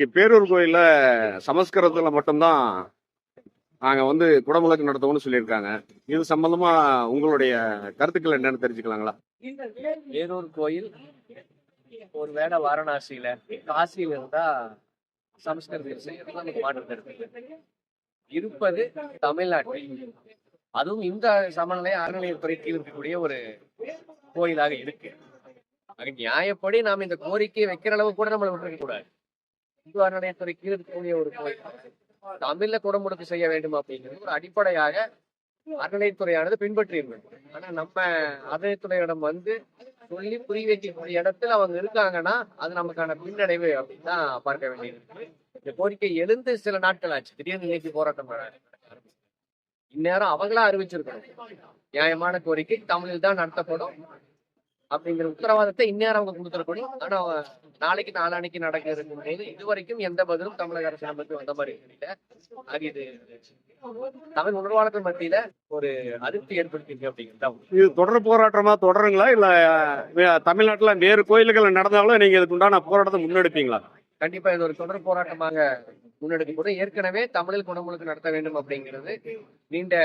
இன்னைக்கு பேரூர் கோயில்ல சமஸ்கிருதத்துல மட்டும்தான் நாங்க வந்து குடமுழக்கு நடத்துவோம்னு சொல்லியிருக்காங்க. இது சம்பந்தமா உங்களுடைய கருத்துக்கள் என்னன்னு தெரிஞ்சுக்கலாங்களா? வேறொரு கோயில் ஒருவேளை வாரணாசியில காசியில இருந்தா சமஸ்கிருதம் செய்யறது நமக்கு மாற்றம் இருப்பது தமிழ்நாட்டில். அதுவும் இந்த சமநிலை அறநிலையத்துறை கீழ் இருக்கக்கூடிய ஒரு கோயிலாக இருக்கு. நியாயப்படி நாம் இந்த கோரிக்கையை வைக்கிற அளவு கூட நம்மளை விட்டுருக்க கூடாது. இந்து அறநிலையத்துறை கீழ் இருக்கக்கூடிய ஒரு கோயில் தமிழ்ல குடமுழுக்கு செய்ய வேண்டும் அப்படிங்கிறது ஒரு அடிப்படையாக அறநிலையத்துறையானது பின்பற்றி ஆனா நம்ம அறநிலையத்துறையிடம் வந்து சொல்லி புரிய வைக்கக்கூடிய இடத்துல அவங்க இருக்காங்கன்னா அது நமக்கான பின்னடைவு அப்படின்னு தான் பார்க்க வேண்டியது இந்த கோரிக்கை எழுந்து சில நாட்கள் ஆச்சு. திடீர்னு இன்னைக்கு போராட்டம் இந்நேரம் அவங்களா அறிவிச்சிருக்கணும். நியாயமான கோரிக்கை தமிழில் தான் நடத்தப்படும். அப்படிங்கிற உத்தரவாதத்தை இந்நேரம் அவங்க கொடுத்துருக்கணும். ஆனா நாளைக்கு நாளானைக்கு நடக்க இருக்கும்போது இதுவரைக்கும் எந்த பதிலும் தமிழக அரசு நமக்கு வந்த மாதிரி தெரியல ஆக இது. தமிழ் உணர்வாளர்கள் மத்தியில ஒரு அதிருப்தி ஏற்படுத்தியிருக்கு அப்படிங்கிறது. இது தொடர் போராட்டமா தொடருங்களா? இல்ல தமிழ்நாட்டுல வேறு கோயில்கள் நடந்தாலும் நீங்க இதுக்கு உண்டான போராட்டத்தை முன்னெடுப்பீங்களா? கண்டிப்பா இது ஒரு தொடர் போராட்டமாக முன்னெடுக்கப்படும். ஏற்கனவே தமிழில் குணமுழுக்கு நடத்த வேண்டும் அப்படிங்கிறது நீண்ட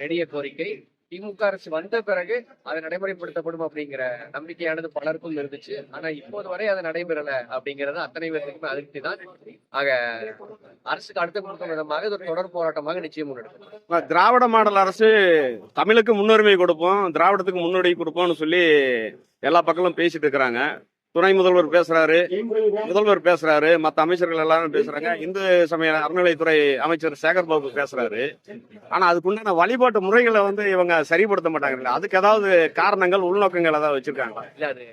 நெடிய கோரிக்கை. திமுக அரசு வந்த பிறகு அது நடைமுறைப்படுத்தப்படும் அப்படிங்கிற நம்பிக்கையானது பலருக்கும் இருந்துச்சு. ஆனா இப்போது வரை அது நடைபெறல அப்படிங்கிறது அத்தனை பேருக்குமே அதிருப்தி தான். ஆக அரசுக்கு அடுத்த கொடுக்கும் விதமாக இது ஒரு தொடர் போராட்டமாக நிச்சயம் முன்னெடுக்கும் திராவிட மாடல் அரசு தமிழுக்கு முன்னுரிமை கொடுப்போம் திராவிடத்துக்கு முன்னுரிமை கொடுப்போம்னு சொல்லி எல்லா பக்கமும் பேசிட்டு இருக்கிறாங்க. துணை முதல்வர் பேசுறாரு. முதல்வர் பேசுறாரு. மத்த அமைச்சர்கள் எல்லாரும் பேசுறாங்க. இந்து சமய அறநிலைத்துறை அமைச்சர் சேகர் பாபு பேசுறாரு. ஆனா அதுக்குண்டான வழிபாட்டு முறைகளை வந்து இவங்க சரிப்படுத்த மாட்டாங்க அதுக்கு ஏதாவது காரணங்கள் உள்நோக்கங்கள் ஏதாவது வச்சிருக்காங்களா? இல்ல அது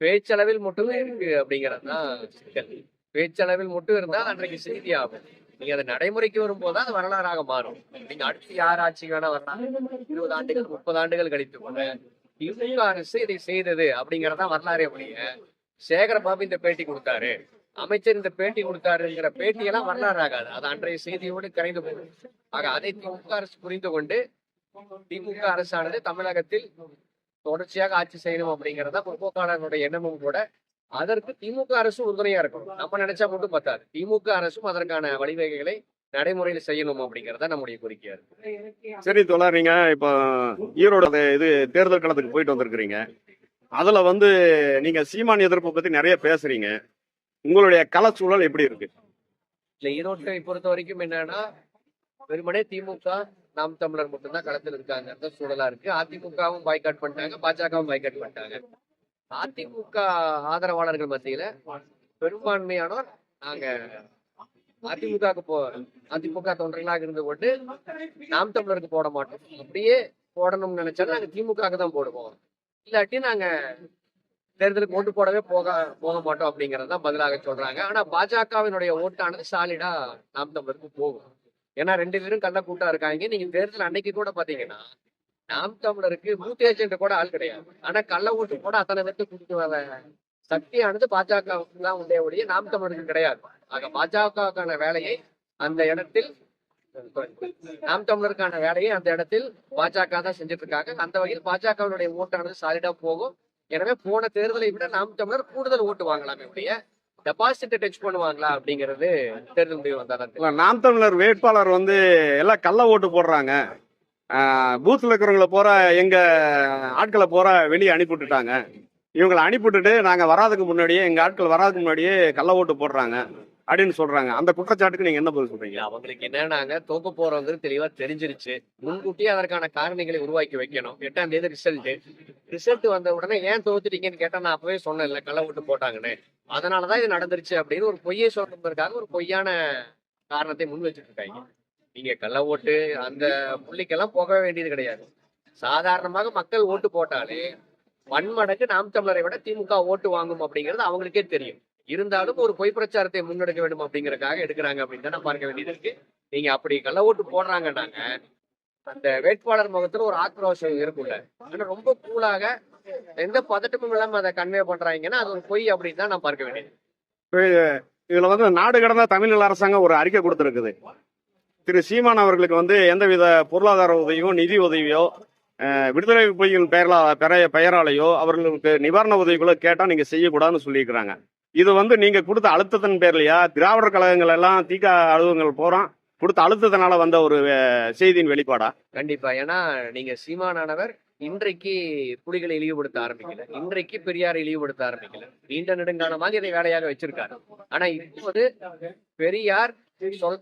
பேச்சளவில் மட்டுமே இருக்கு அப்படிங்கிறது தான் சிக்கல். பேச்சளவில் மட்டும் இருந்தால் அன்றைக்கு செய்தி ஆகும். நீங்க அதை நடைமுறைக்கு வரும்போது அது வரலாறாக மாறும். நீங்க அடுத்து யார் ஆட்சிக்கு வேணா வரலாம். இருபது ஆண்டுகள் முப்பது ஆண்டுகள் கழித்து கூட திமுக அரசு இதை செய்தது அப்படிங்கறதா வரலாறே ஒழிய சேகரபாபு இந்த பேட்டி கொடுத்தாரு. அமைச்சர் இந்த பேட்டி கொடுத்தாருங்கிற பேட்டியெல்லாம் வரலாறு ஆகாது அது அன்றைய செய்தியோடு கரைந்து போகும் ஆக அதை திமுக அரசு புரிந்து கொண்டு திமுக அரசானது தமிழகத்தில் தொடர்ச்சியாக ஆட்சி செய்யணும் அப்படிங்கறத முற்போக்காளர்களுடைய எண்ணமும் கூட. அதற்கு திமுக அரசும் உறுதுணையா இருக்கும் நம்ம நினைச்சா மட்டும் பத்தாது. திமுக அரசும் அதற்கான வழிவகைகளை நடைமுறையில் செய்யணும் அப்படிங்கறத நம்முடைய கோரிக்கையா இருக்கு. சரி தோழர் நீங்க இப்போ ஈரோடு இது தேர்தல் களத்துக்கு போயிட்டு வந்திருக்கிறீங்க. அதுல வந்து நீங்க சீமான் எதிர்ப்பை பத்தி நிறைய பேசுறீங்க. உங்களுடைய கல சூழல் எப்படி இருக்கு? இல்ல ஈரோட்டை பொறுத்த வரைக்கும் என்னன்னா வெறுமனே திமுக நாம் தமிழர் மட்டும்தான் களத்தில் இருக்காங்க. சூழலா இருக்கு. அதிமுகவும் பாய்காட் பண்ணிட்டாங்க பாஜகவும் பாய்காட் பண்ணிட்டாங்க. அதிமுக ஆதரவாளர்கள் மத்தியில பெரும்பான்மையானோர் நாங்க அதிமுகவுக்கு போ அதிமுக தொண்டர்களாக இருந்து கொண்டு நாம் தமிழருக்கு போட மாட்டோம். அப்படியே போடணும்னு நினைச்சா நாங்க திமுக தான் போடுவோம். இல்லாட்டி நாங்க தேர்தலுக்கு ஓட்டு போடவே போக போக மாட்டோம் அப்படிங்கறத பதிலாக சொல்றாங்க. ஆனா பாஜகவினுடைய ஓட்டானது சாலிடா நாம் தமிழருக்கு போகும். ஏன்னா ரெண்டு பேரும் கள்ள கூட்டா இருக்காங்க. நீங்க தேர்தல் அன்னைக்கு கூட பாத்தீங்கன்னா நாம் தமிழருக்கு மூத்த ஏஜென்ட் கூட ஆள் கிடையாது. ஆனா கள்ள ஓட்டு கூட அத்தனை பேருக்கு கொடுத்து வர சக்தியானது பாஜகவுக்கு தான் உண்டே ஒழிய நாம் தமிழருக்கு கிடையாது. ஆக பாஜகவுக்கான வேலையை அந்த இடத்தில் நாம் தமிழருக்கான வேலையை அந்த இடத்தில் பாஜக தான் செஞ்சுட்டு இருக்காங்க அந்த வகையில் பாஜகவினுடைய ஓட்டானது சாலிடா போகும். எனவே போன தேர்தலை விட நாம் தமிழர் கூடுதல் ஓட்டு வாங்கலாமே உடைய டெபாசிட் டச் பண்ணுவாங்களா அப்படிங்கிறது தேர்தல் முடிவு வந்தாதான் நாம் தமிழர் வேட்பாளர் வந்து எல்லாம் கள்ள ஓட்டு போடுறாங்க. பூத்ல இருக்கிறவங்கள போற எங்க ஆட்களை போற வெளியே அனுப்பி விட்டுட்டாங்க. இவங்களை அனுப்பி விட்டுட்டு நாங்க வராதுக்கு முன்னாடியே எங்க ஆட்கள் வராதுக்கு முன்னாடியே கள்ள ஓட்டு போடுறாங்க. அப்படின்னு சொல்றாங்க. அந்த குற்றச்சாட்டுக்கு நீங்க என்ன பதில் சொல்றீங்க? அவங்களுக்கு என்னன்னாங்க தோக்க போறது தெளிவா தெரிஞ்சிருச்சு. முன்கூட்டியே அதற்கான காரணிகளை உருவாக்கி வைக்கணும். எட்டாம் தேதி ரிசல்ட் ரிசல்ட் வந்த உடனே ஏன் தோத்துட்டீங்கன்னு கேட்டா நான் அப்பவே சொன்னேன் இல்ல கள்ள ஓட்டு போட்டாங்கன்னு. அதனாலதான் இது நடந்துருச்சு அப்படின்னு ஒரு பொய்யை சொல்றதுக்காக ஒரு பொய்யான காரணத்தை முன் வச்சுட்டு இருக்காங்க நீங்க கள்ள ஓட்டு அந்த புள்ளிக்கெல்லாம் போக வேண்டியது கிடையாது. சாதாரணமாக மக்கள் ஓட்டு போட்டாலே பன்மடங்கு நாம் தமிழரை விட திமுக ஓட்டு வாங்கும் அப்படிங்கிறது அவங்களுக்கே தெரியும். இருந்தாலும் ஒரு பொய் பிரச்சாரத்தை முன்னெடுக்க வேண்டும் அப்படிங்கறதுக்காக எடுக்கிறாங்க அப்படின்னு தான் பார்க்க வேண்டியது இருக்கு. நீங்க அப்படி கள்ள ஓட்டு போடுறாங்கன்னாங்க அந்த வேட்பாளர் முகத்துல ஒரு ஆக்ரோஷம் இருக்கும்ல. ஆனா ரொம்ப கூலாக எந்த பதட்டமும் இல்லாம அதை கன்வே பண்றாங்கன்னா அது ஒரு பொய் அப்படின்னு தான் நான் பார்க்க வேண்டியது. இதுல வந்து நாடு கடந்த தமிழ் அரசாங்கம் ஒரு அறிக்கை கொடுத்துருக்குது. திரு சீமான் அவர்களுக்கு வந்து எந்தவித பொருளாதார உதவியோ நிதி உதவியோ விடுதலை புலிகள் பெயரா பெற பெயராலேயோ அவர்களுக்கு நிவாரண உதவிகளோ கேட்டா நீங்க செய்யக்கூடாதுன்னு சொல்லியிருக்கிறாங்க. இது வந்து நீங்க கொடுத்த அழுத்தத்தின் பேர்லையா? திராவிடர் கழகங்கள் எல்லாம் தீக்க அலுவலகங்கள் போறோம். கொடுத்த அழுத்தத்தினால வந்த ஒரு செய்தியின் வெளிப்பாடா? கண்டிப்பா. ஏன்னா நீங்க சீமானானவர் இன்றைக்கு புலிகளை இழிவுபடுத்த ஆரம்பிக்கல. இன்றைக்கு பெரியாரை இழிவுபடுத்த ஆரம்பிக்கல. நீண்ட நெடுங்காலமாக இதை வேலையாக வச்சிருக்காரு. ஆனா இப்போது பெரியார்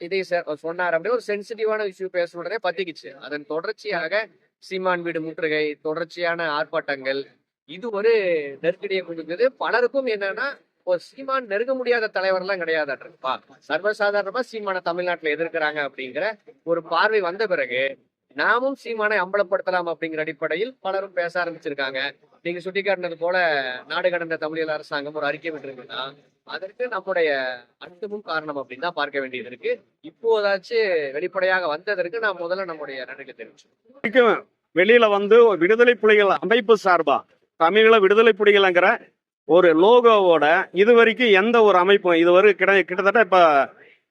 இதை சொன்னார் அப்படி ஒரு சென்சிட்டிவான இஷ்யூ பேச உடனே பத்திக்குச்சு. அதன் தொடர்ச்சியாக சீமான் வீடு முற்றுகை தொடர்ச்சியான ஆர்ப்பாட்டங்கள் இது ஒரு நெருக்கடியை கொடுக்குது. பலருக்கும் என்னன்னா ஒரு சீமான் நெருங்க முடியாத தலைவர்லாம் கிடையாதாட்டிருப்பா சர்வசாதாரணமா சீமான தமிழ்நாட்டுல எதிர்க்கிறாங்க அப்படிங்கிற ஒரு பார்வை வந்த பிறகு நாமும் சீமானை அம்பலப்படுத்தலாம் அப்படிங்கிற அடிப்படையில் பலரும் பேச ஆரம்பிச்சிருக்காங்க. நீங்க சுட்டிக்காட்டினது போல நாடு கடந்த தமிழியல் அரசாங்கம் ஒரு அறிக்கை விட்டுருக்குன்னா அதற்கு நம்முடைய அர்த்தமும் காரணம் அப்படின்னு தான் பார்க்க வேண்டியது இருக்கு. இப்போதாச்சு வெளிப்படையாக வந்ததற்கு நான் முதல்ல நம்முடைய நன்றி தெரிவிச்சோம் வெளியில வந்து விடுதலை புலிகள் அமைப்பு சார்பா தமிழீழ விடுதலை புலிகள்ங்கிற ஒரு லோகோவோட இது வரைக்கும் எந்த ஒரு அமைப்பும் இதுவரை கிட்ட கிட்டத்தட்ட இப்ப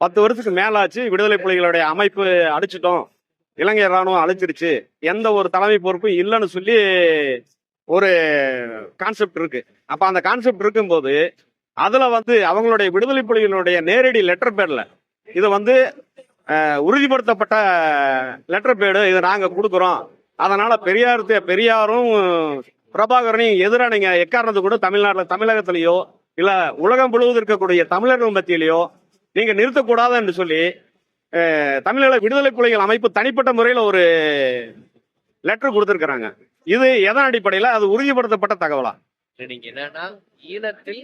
பத்து வருஷத்துக்கு மேலாச்சு. விடுதலை புலிகளுடைய அமைப்பு அடிச்சிட்டோம். இலங்கை ராணுவம் அழிச்சிருச்சு எந்த ஒரு தலைமை பொறுப்பும் இல்லைன்னு சொல்லி ஒரு கான்செப்ட் இருக்கு. அப்ப அந்த கான்செப்ட் இருக்கும்போது அதுல வந்து அவங்களுடைய விடுதலை புலிகளுடைய நேரடி லெட்டர் பேர்ல இது வந்து உறுதிப்படுத்தப்பட்ட லெட்டர் பேடு இதை நாங்க கொடுக்குறோம். அதனால பெரியார் பெரியாரும் பிரபாகரனையும் எதிராக நீங்க எக்காரணத்து கூட தமிழ்நாட்டில் தமிழகத்திலேயோ இல்ல உலகம் முழுவதும் இருக்கக்கூடிய தமிழர்கள் மத்தியிலேயோ நீங்க நிறுத்தக்கூடாது என்று சொல்லி தமிழக விடுதலை புலிகள் அமைப்பு தனிப்பட்ட முறையில் ஒரு லெட்டர் கொடுத்துருக்குறாங்க. இது எதன் அடிப்படையில்? அது உறுதிப்படுத்தப்பட்ட தகவலா? நீங்க என்னன்னா ஈழத்தில்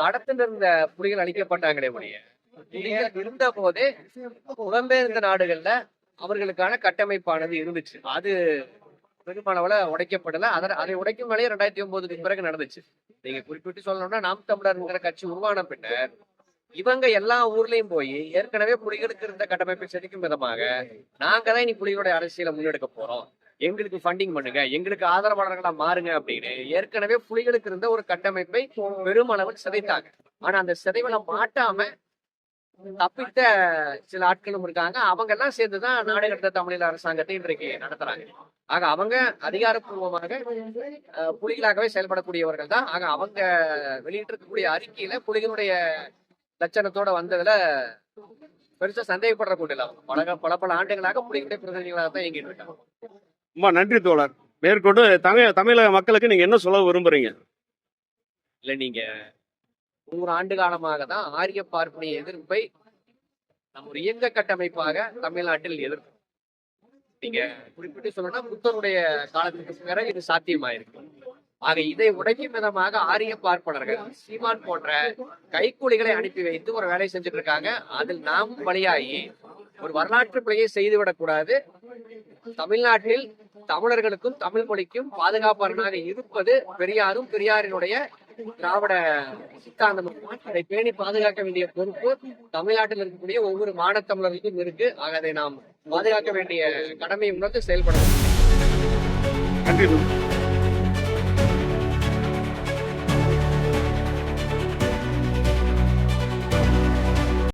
தடத்தில் இருந்த புலிகள் அழிக்கப்பட்டாங்களே முடிய இருந்த போதே புலம்பெயர்ந்த நாடுகள்ல அவர்களுக்கான கட்டமைப்பானது இருந்துச்சு. அது பெருமளவுல உடைக்கப்படல. அதை அதை உடைக்கும் வேலையை ரெண்டாயிரத்தி ஒன்பதுக்கு பிறகு நடந்துச்சு. நீங்க குறிப்பிட்டு சொல்லணும்னா நாம் தமிழர்ங்கிற கட்சி உருவான பின்னர் இவங்க எல்லா ஊர்லயும் போய் ஏற்கனவே புலிகளுக்கு இருந்த கட்டமைப்பை செதுக்கும் விதமாக நாங்க தான் இனி புலிகளுடைய அரசியலை முன்னெடுக்க போறோம். எங்களுக்கு ஃபண்டிங் பண்ணுங்க எங்களுக்கு ஆதரவாளர்களா மாறுங்க அப்படின்னு ஏற்கனவே புலிகளுக்கு இருந்த ஒரு கட்டமைப்பை பெருமளவில் சிதைத்தாங்க. ஆனா அந்த சிதைவுல மாட்டாம தப்பித்த சில ஆட்களும் இருக்காங்க. அவங்க எல்லாம் சேர்ந்துதான் நாடு கடந்த தமிழீழ அரசாங்கத்தை இன்றைக்கு நடத்துறாங்க. ஆக அவங்க அதிகாரப்பூர்வமாக புலிகளாகவே செயல்படக்கூடியவர்கள் தான். ஆக அவங்க வெளியிட்டிருக்கக்கூடிய அறிக்கையில புலிகளுடைய லட்சணத்தோட வந்ததுல பெருசா சந்தேகப்படுற கூட்டம் இல்ல. பல பல பல ஆண்டுகளாக புலிகளுடைய பிரதிநிதிகளாக தான் இயங்கிட்டு இருக்காங்க. ரொம்ப நன்றி தோழர். மேற்கொண்டு தமிழ் தமிழக மக்களுக்கு நீங்க என்ன சொல்ல விரும்புறீங்க? இல்ல நீங்க நூறு ஆண்டு காலமாக தான் ஆரிய பார்ப்பனிய எதிர்ப்பை நம்ம ஒரு இயங்க கட்டமைப்பாக தமிழ்நாட்டில் எதிர்ப்பு நீங்க குறிப்பிட்டு சொல்லணும்னா புத்தருடைய காலத்துக்கு பிறகு இது சாத்தியமாயிருக்கு. ஆக இதை உடைக்கும் விதமாக ஆரிய பார்ப்பனர்கள் சீமான் போன்ற கைக்கூலிகளை அனுப்பி வைத்து ஒரு வேலை செஞ்சுட்டு இருக்காங்க அதில் நாம் பலியாகி ஒரு வரலாற்று பிழையை செய்துவிடக் கூடாது. தமிழ்நாட்டில் தமிழர்களுக்கும் தமிழ் மொழிக்கும் பாதுகாப்பாளனாக இருப்பது பெரியாரும் பெரியாரினுடைய திராவிட சித்தாந்தம் அதை பேணி பாதுகாக்க வேண்டிய பொறுப்பு தமிழ்நாட்டில் இருக்கக்கூடிய ஒவ்வொரு மானத்தமிழர்களுக்கும் இருக்கு. ஆக அதை நாம் பாதுகாக்க வேண்டிய கடமையை உணர்ந்து செயல்பட வேண்டும் நன்றி